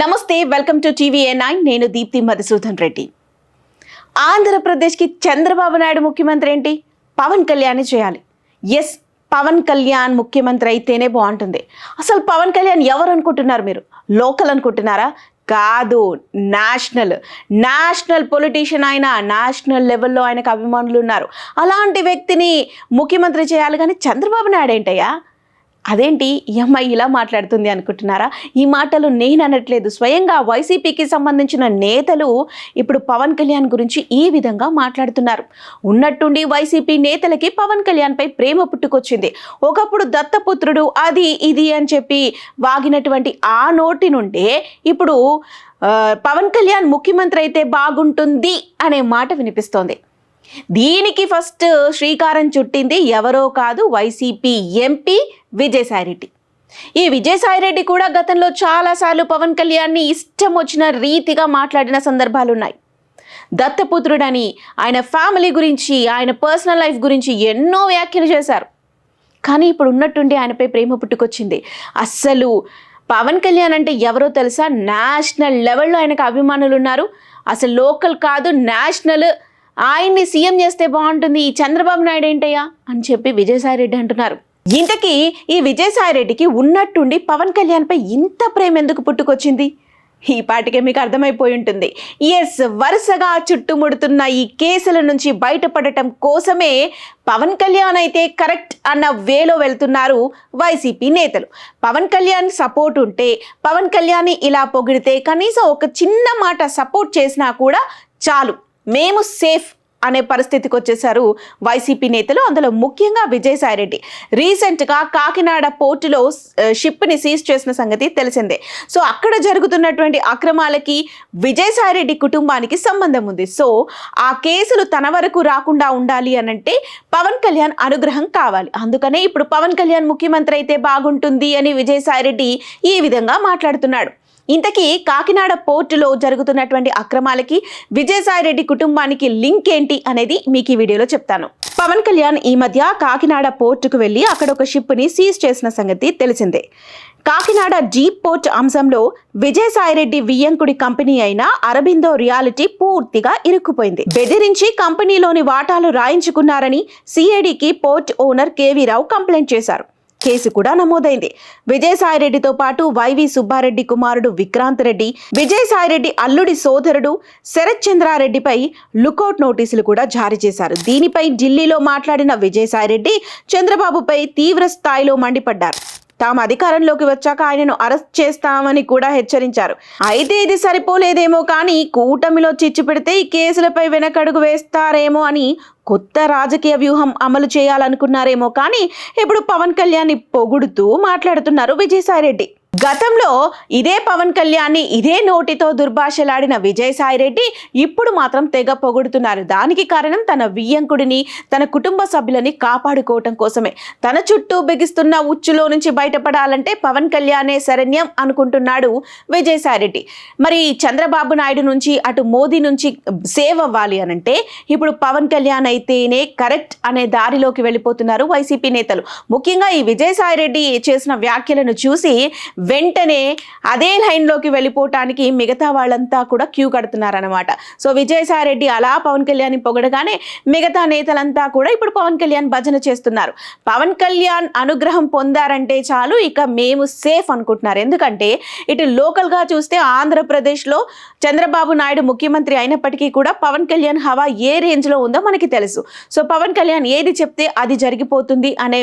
నమస్తే welcome to TVA nine. నేను దీప్తి మధుసూదన్ రెడ్డి. ఆంధ్రప్రదేశ్కి చంద్రబాబు నాయుడు ముఖ్యమంత్రి ఏంటి? పవన్ కళ్యాణ్ చేయాలి. ఎస్ పవన్ కళ్యాణ్ ముఖ్యమంత్రి అయితేనే బాగుంటుంది. అసలు పవన్ కళ్యాణ్ ఎవరు అనుకుంటున్నారు మీరు? లోకల్ అనుకుంటున్నారా? కాదు నేషనల్. నేషనల్ పొలిటీషియన్ ఆయన నేషనల్ లెవెల్లో ఆయనకు అభిమానులు ఉన్నారు. అలాంటి వ్యక్తిని ముఖ్యమంత్రి చేయాలి కానీ చంద్రబాబు నాయుడు ఏంటయ్యా? అదేంటి ఈ అమ్మాయి ఇలా మాట్లాడుతుంది అనుకుంటున్నారా? ఈ మాటలు నేను అనట్లేదు. స్వయంగా వైసీపీకి సంబంధించిన నేతలు ఇప్పుడు పవన్ కళ్యాణ్ గురించి ఈ విధంగా మాట్లాడుతున్నారు. ఉన్నట్టుండి వైసీపీ నేతలకి పవన్ కళ్యాణ్పై ప్రేమ పుట్టుకొచ్చింది. ఒకప్పుడు దత్తపుత్రుడు అది ఇది అని చెప్పి వాగినటువంటి ఆ నోటి నుండే ఇప్పుడు పవన్ కళ్యాణ్ ముఖ్యమంత్రి అయితే బాగుంటుంది అనే మాట వినిపిస్తోంది. దీనికి ఫస్ట్ శ్రీకారం చుట్టింది ఎవరో కాదు వైసీపీ ఎంపీ విజయసాయిరెడ్డి. ఈ విజయసాయిరెడ్డి కూడా గతంలో చాలాసార్లు పవన్ కళ్యాణ్ని ఇష్టం వచ్చిన రీతిగా మాట్లాడిన సందర్భాలు ఉన్నాయి దత్తపుత్రుడని ఆయన ఫ్యామిలీ గురించి ఆయన పర్సనల్ లైఫ్ గురించి ఎన్నో వ్యాఖ్యలు చేశారు. కానీ ఇప్పుడు ఉన్నట్టుండి ఆయనపై ప్రేమ పుట్టుకొచ్చింది. అస్సలు పవన్ కళ్యాణ్ అంటే ఎవరో తెలుసా? నేషనల్ లెవెల్లో ఆయనకు అభిమానులు ఉన్నారు అసలు లోకల్ కాదు నేషనల్ ఆయన్ని సీఎం చేస్తే బాగుంటుంది ఈ చంద్రబాబు నాయుడు ఏంటయ్యా? అని చెప్పి విజయసాయి రెడ్డి అంటున్నారు. ఇంతకీ ఈ విజయసాయి రెడ్డికి ఉన్నట్టుండి పవన్ కళ్యాణ్పై ఇంత ప్రేమ ఎందుకు పుట్టుకొచ్చింది? ఈ పాటికే మీకు అర్థమైపోయి ఉంటుంది. ఎస్ వరుసగా చుట్టుముడుతున్న ఈ కేసుల నుంచి బయటపడటం కోసమే పవన్ కళ్యాణ్ అయితే కరెక్ట్ అన్న వేలో వెళ్తున్నారు వైసీపీ నేతలు. పవన్ కళ్యాణ్ సపోర్ట్ ఉంటే పవన్ కళ్యాణ్ ఇలా పొగిడితే కనీసం ఒక చిన్న మాట సపోర్ట్ చేసినా కూడా చాలు. మేము సేఫ్ అనే పరిస్థితికి వచ్చేసారు వైసీపీ నేతలు. అందులో ముఖ్యంగా విజయసాయిరెడ్డి రీసెంట్గా కాకినాడ పోర్టులో షిప్ని సీజ్ చేసిన సంగతి తెలిసిందే. సో అక్కడ జరుగుతున్నటువంటి అక్రమాలకి విజయసాయిరెడ్డి కుటుంబానికి సంబంధం ఉంది. సో ఆ కేసులు తన వరకు రాకుండా ఉండాలి అనంటే పవన్ కళ్యాణ్ అనుగ్రహం కావాలి. అందుకనే ఇప్పుడు పవన్ కళ్యాణ్ ముఖ్యమంత్రి అయితే బాగుంటుంది అని విజయసాయిరెడ్డి ఈ విధంగా మాట్లాడుతున్నాడు. ఇంతకీ కాకినాడ పోర్టులో జరుగుతున్నటువంటి అక్రమాలకి విజయసాయిరెడ్డి కుటుంబానికి లింక్ ఏంటి అనేది మీకు ఈ వీడియోలో చెప్తాను. పవన్ కళ్యాణ్ ఈ మధ్య కాకినాడ పోర్టుకు వెళ్ళి అక్కడ ఒక షిప్ని సీజ్ చేసిన సంగతి తెలిసిందే. కాకినాడ జీప్ పోర్ట్ అంశంలో విజయసాయిరెడ్డి వియ్యంకుడి కంపెనీ అయిన అరబిందో రియాలిటీ పూర్తిగా ఇరుక్కుపోయింది. బెదిరించి కంపెనీలోని వాటాలు రాయించుకున్నారని సిఐడికి port owner KV Rao complaint చేశారు. కేసు కూడా నమోదైంది. విజయసాయిరెడ్డితో పాటు వైవి సుబ్బారెడ్డి కుమారుడు విక్రాంత్ రెడ్డి విజయసాయిరెడ్డి అల్లుడి సోదరుడు శరత్ చంద్రారెడ్డిపై లుకౌట్ నోటీసులు కూడా జారీ చేశారు. దీనిపై ఢిల్లీలో మాట్లాడిన విజయసాయిరెడ్డి చంద్రబాబుపై తీవ్ర స్థాయిలో మండిపడ్డారు. తాము అధికారంలోకి వచ్చాక ఆయనను అరెస్ట్ చేస్తామని కూడా హెచ్చరించారు. అయితే ఇది సరిపోలేదేమో కానీ కూటమిలో చిచ్చు పెడితే ఈ కేసులపై వెనకడుగు వేస్తారేమో అని కొత్త రాజకీయ వ్యూహం అమలు చేయాలనుకున్నారేమో కానీ ఇప్పుడు పవన్ కళ్యాణ్ని పొగుడుతూ మాట్లాడుతున్నారు విజయసాయిరెడ్డి. గతంలో ఇదే పవన్ కళ్యాణ్ని ఇదే నోటితో దుర్భాషలాడిన విజయసాయిరెడ్డి ఇప్పుడు మాత్రం తెగ పొగుడుతున్నారు. దానికి కారణం తన వియ్యంకుడిని తన కుటుంబ సభ్యులని కాపాడుకోవటం కోసమే. తన చుట్టూ బిగిస్తున్న ఉచ్చులో నుంచి బయటపడాలంటే పవన్ కళ్యాణే శరణ్యం అనుకుంటున్నాడు విజయసాయిరెడ్డి మరి చంద్రబాబు నాయుడు నుంచి అటు మోదీ నుంచి సేవ్ అవ్వాలి అనంటే ఇప్పుడు పవన్ కళ్యాణ్ అయితేనే కరెక్ట్ అనే దారిలోకి వెళ్ళిపోతున్నారు వైసీపీ నేతలు. ముఖ్యంగా ఈ విజయసాయిరెడ్డి చేసిన వ్యాఖ్యలను చూసి వెంటనే అదే లైన్లోకి వెళ్ళిపోవటానికి మిగతా వాళ్ళంతా కూడా క్యూ కడుతున్నారనమాట సో విజయసాయిరెడ్డి అలా పవన్ కళ్యాణ్ పొగడగానే మిగతా నేతలంతా కూడా ఇప్పుడు పవన్ కళ్యాణ్ భజన చేస్తున్నారు. పవన్ కళ్యాణ్ అనుగ్రహం పొందారంటే చాలు ఇక మేము సేఫ్ అనుకుంటున్నారు. ఎందుకంటే ఇటు లోకల్గా చూస్తే ఆంధ్రప్రదేశ్లో చంద్రబాబు నాయుడు ముఖ్యమంత్రి అయినప్పటికీ కూడా పవన్ కళ్యాణ్ హవా ఏ రేంజ్లో ఉందో మనకి తెలుసు. సో పవన్ కళ్యాణ్ ఏది చెప్తే అది జరిగిపోతుంది అనే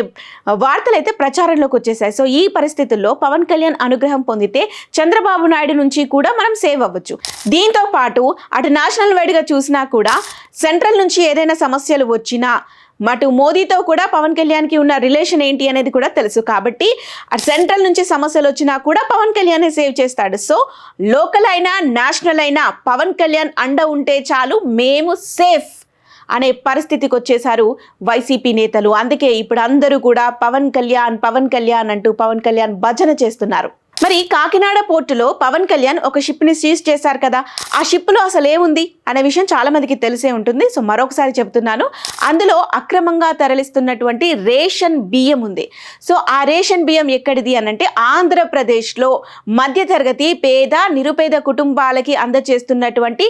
వార్తలు అయితే ప్రచారంలోకి వచ్చేసాయి. సో ఈ పరిస్థితుల్లో పవన్ కళ్యాణ్ అనుగ్రహం పొందితే చంద్రబాబు నాయుడు నుంచి కూడా మనం సేవ్ అవ్వచ్చు. దీంతో పాటు అటు నేషనల్ వైడ్గా చూసినా కూడా సెంట్రల్ నుంచి ఏదైనా సమస్యలు వచ్చినా మటు మోదీతో కూడా పవన్ కళ్యాణ్కి ఉన్న రిలేషన్ ఏంటి అనేది కూడా తెలుసు. కాబట్టి అటు సెంట్రల్ నుంచి సమస్యలు వచ్చినా కూడా పవన్ కళ్యాణ్ సేవ్ చేస్తాడు. సో లోకల్ అయినా నేషనల్ అయినా పవన్ కళ్యాణ్ అండ ఉంటే చాలు మేము సేఫ్. అనే పరిస్థితికి వచ్చేశారు వైసీపీ నేతలు. అందుకే ఇప్పుడు అందరూ కూడా పవన్ కళ్యాణ్ పవన్ కళ్యాణ్ అంటూ పవన్ కళ్యాణ్ భజన చేస్తున్నారు. మరి కాకినాడ పోర్టులో పవన్ కళ్యాణ్ ఒక షిప్ని సీజ్ చేశారు కదా ఆ షిప్లో అసలు ఏముంది అనే విషయం చాలామందికి తెలిసే ఉంటుంది. సో మరొకసారి చెప్తున్నాను. అందులో అక్రమంగా తరలిస్తున్నటువంటి రేషన్ బియ్యం ఉంది. సో ఆ రేషన్ బియ్యం ఎక్కడిది అని అంటే ఆంధ్రప్రదేశ్లో మధ్యతరగతి పేద నిరుపేద కుటుంబాలకి అందచేస్తున్నటువంటి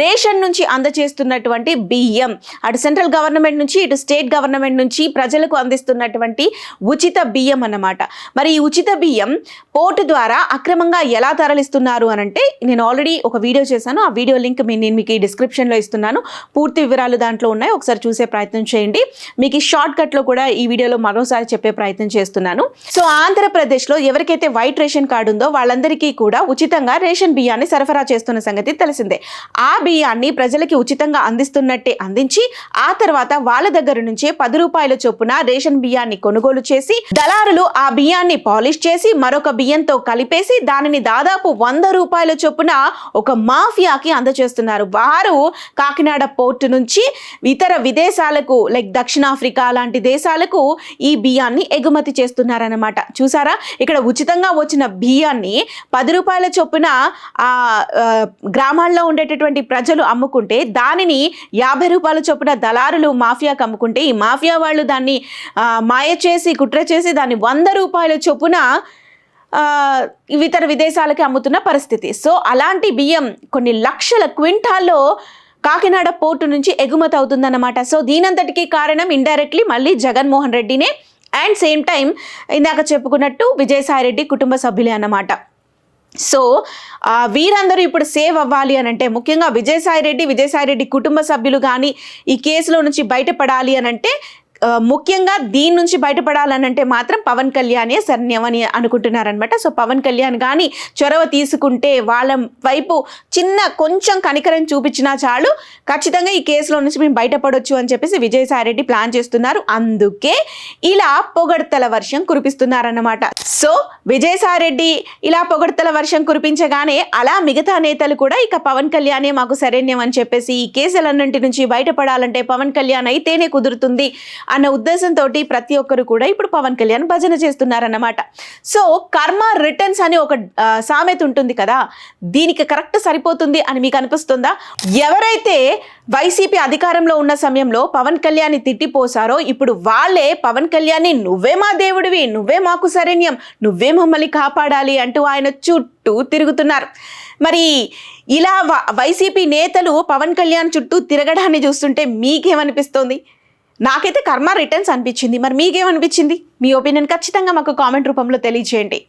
రేషన్ నుంచి అందచేస్తున్నటువంటి బియ్యం. అటు సెంట్రల్ గవర్నమెంట్ నుంచి ఇటు స్టేట్ గవర్నమెంట్ నుంచి ప్రజలకు అందిస్తున్నటువంటి ఉచిత బియ్యం అన్నమాట. మరి ఈ ఉచిత బియ్యం పోర్టు ద్వారా అక్రమంగా ఎలా తరలిస్తున్నారు అని అంటే నేను ఆల్రెడీ ఒక వీడియో చేశాను. ఆ వీడియో లింక్ నేను మీకు ఈ డిస్క్రిప్షన్లో ఇస్తున్నాను. పూర్తి వివరాలు దాంట్లో ఉన్నాయి. ఒకసారి చూసే ప్రయత్నం చేయండి. మీకు ఈ షార్ట్ కట్లో కూడా ఈ వీడియోలో మరోసారి చెప్పే ప్రయత్నం చేస్తున్నాను. సో ఆంధ్రప్రదేశ్లో ఎవరికైతే వైట్ రేషన్ కార్డు ఉందో వాళ్ళందరికీ కూడా ఉచితంగా రేషన్ బియ్యాన్ని సరఫరా చేస్తున్న సంగతి తెలిసిందే. ఆ బియ్యాన్ని ప్రజలకి ఉచితంగా అందిస్తున్నట్టే అందించి ఆ తర్వాత వాళ్ళ దగ్గర నుంచే పది రూపాయల చొప్పున రేషన్ బియ్యాన్ని కొనుగోలు చేసి దళారులు ఆ బియ్యాన్ని పాలిష్ చేసి మరొక బియ్యంతో కలిపేసి దానిని దాదాపు వంద రూపాయల చొప్పున ఒక మాఫియాకి అందజేస్తున్నారు. వారు కాకినాడ పోర్టు నుంచి ఇతర విదేశాలకు లైక్ దక్షిణాఫ్రికా లాంటి దేశాలకు ఈ బియ్యాన్ని ఎగుమతి చేస్తున్నారన్నమాట. చూసారా? ఇక్కడ ఉచితంగా వచ్చిన బియ్యాన్ని పది రూపాయల చొప్పున ఆ గ్రామాల్లో ఉండేటటువంటి ప్రజలు అమ్ముకుంటే దానిని యాభై రూపాయల చొప్పున దళారులు మాఫియాకి అమ్ముకుంటే ఈ మాఫియా వాళ్ళు దాన్ని మాయ చేసి కుట్ర చేసి దాన్ని వంద రూపాయల చొప్పున ఇతర విదేశాలకి అమ్ముతున్న పరిస్థితి. సో అలాంటి బియ్యం కొన్ని లక్షల క్వింటాల్లో కాకినాడ పోర్టు నుంచి ఎగుమతి అవుతుందన్నమాట. సో దీనంతటికీ కారణం ఇండైరెక్ట్లీ మళ్ళీ జగన్మోహన్ రెడ్డినే అండ్ సేమ్ టైం ఇందాక చెప్పుకున్నట్టు విజయసాయిరెడ్డి కుటుంబ సభ్యులే అన్నమాట. సో వీరందరూ ఇప్పుడు సేవ్ అవ్వాలి అని అంటే ముఖ్యంగా విజయసాయిరెడ్డి విజయసాయిరెడ్డి కుటుంబ సభ్యులు కానీ ఈ కేసులో నుంచి బయటపడాలి అని అంటే ముఖ్యంగా దీని నుంచి బయటపడాలని అంటే మాత్రం పవన్ కళ్యాణే సర్ణ్యమని అనుకుంటున్నారనమాట సో పవన్ కళ్యాణ్ కానీ చొరవ తీసుకుంటే వాళ్ళ వైపు చిన్న కొంచెం కనికరం చూపించినా చాలు ఖచ్చితంగా ఈ కేసులో నుంచి మేము బయటపడొచ్చు అని చెప్పేసి విజయసాయిరెడ్డి ప్లాన్ చేస్తున్నారు. అందుకే ఇలా పొగడ్తల వర్షం కురిపిస్తున్నారన్నమాట. సో విజయసాయిరెడ్డి ఇలా పొగడ్తల వర్షం కురిపించగానే అలా మిగతా నేతలు కూడా ఇక పవన్ కళ్యాణే మాకు సరైన్యం అని చెప్పేసి ఈ కేసులన్నింటి నుంచి బయటపడాలంటే పవన్ కళ్యాణ్ అయితేనే కుదురుతుంది. అన్న ఉద్దేశంతో ప్రతి ఒక్కరు కూడా ఇప్పుడు పవన్ కళ్యాణ్ భజన చేస్తున్నారన్నమాట. సో కర్మ రిటర్న్స్ అని ఒక సామెత ఉంటుంది కదా దీనికి కరెక్ట్ సరిపోతుంది అని మీకు అనిపిస్తుందా? ఎవరైతే వైసీపీ అధికారంలో ఉన్న సమయంలో పవన్ కళ్యాణ్ తిట్టిపోసారో ఇప్పుడు వాళ్ళే పవన్ కళ్యాణ్ నువ్వే మా దేవుడివి నువ్వే మాకు శరణ్యం నువ్వే మమ్మల్ని కాపాడాలి అంటూ ఆయన చుట్టూ తిరుగుతున్నారు. మరి ఇలా వ- వైసీపీ నేతలు పవన్ కళ్యాణ్ చుట్టూ తిరగడాన్ని చూస్తుంటే మీకేమనిపిస్తోంది? నాకైతే కర్మ రిటర్న్స్ అనిపించింది. మరి మీకేమనిపించింది? మీ ఒపీనియన్ ఖచ్చితంగా మాకు కామెంట్ రూపంలో తెలియజేయండి